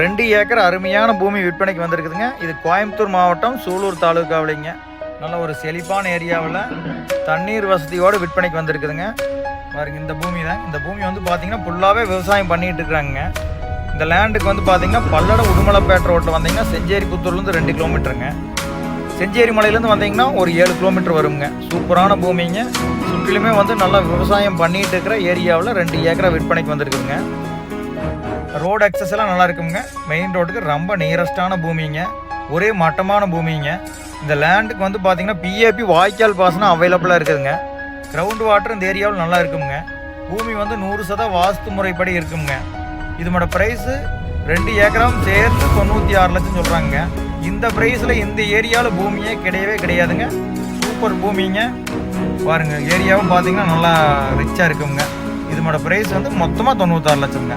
ரெண்டு ஏக்கர் அருமையான பூமி விற்பனைக்கு வந்திருக்குதுங்க. இது கோயம்புத்தூர் மாவட்டம் சூலூர் தாலுக்காவிலைங்க. நல்ல ஒரு செழிப்பான ஏரியாவில் தண்ணீர் வசதியோடு விற்பனைக்கு வந்திருக்குதுங்க. பாருங்க இந்த பூமி தான் இந்த பூமி வந்து பார்த்தீங்கன்னா ஃபுல்லாகவே விவசாயம் பண்ணிகிட்டு இருக்கிறாங்க இந்த லேண்டுக்கு வந்து பார்த்தீங்கன்னா பல்லடம் உடுமலைப்பேட்டை ரோட்டில் வந்தீங்கன்னா செஞ்சேரி புத்தூர்லேருந்து ரெண்டு கிலோமீட்டருங்க. செஞ்சேரி மலையிலேருந்து வந்தீங்கன்னா ஒரு ஏழு கிலோமீட்டர் வருங்க. சூப்பரான பூமிங்க. சுற்றிலுமே வந்து நல்லா விவசாயம் பண்ணிகிட்டு இருக்கிற ஏரியாவில் ரெண்டு ஏக்கரை விற்பனைக்கு வந்திருக்குதுங்க. ரோடு அக்சஸ் எல்லாம் நல்லா இருக்குங்க. மெயின் ரோடுக்கு ரொம்ப நியரஸ்டான பூமிங்க. ஒரே மட்டமான பூமிங்க. இந்த லேண்டுக்கு வந்து பார்த்தீங்கன்னா பிஏபி வாய்க்கால் பாசனம் அவைலபிளாக இருக்குதுங்க. கிரவுண்ட் வாட்டர் இந்த ஏரியாவில் நல்லா இருக்குங்க. பூமி வந்து நூறு சத வாஸ்து முறைப்படி இருக்குங்க. இதோட ப்ரைஸு ரெண்டு ஏக்கராவும் சேர்த்து தொண்ணூற்றி ஆறு லட்சம் சொல்கிறாங்க இந்த ப்ரைஸில் இந்த ஏரியாவில் பூமியே கிடையவே கிடையாதுங்க. சூப்பர் பூமிங்க. பாருங்க ஏரியாவும் பார்த்தீங்கன்னா நல்லா ரிச்சாக இருக்குங்க. இதோட ப்ரைஸ் வந்து மொத்தமாக தொண்ணூத்தாறு லட்சம்ங்க.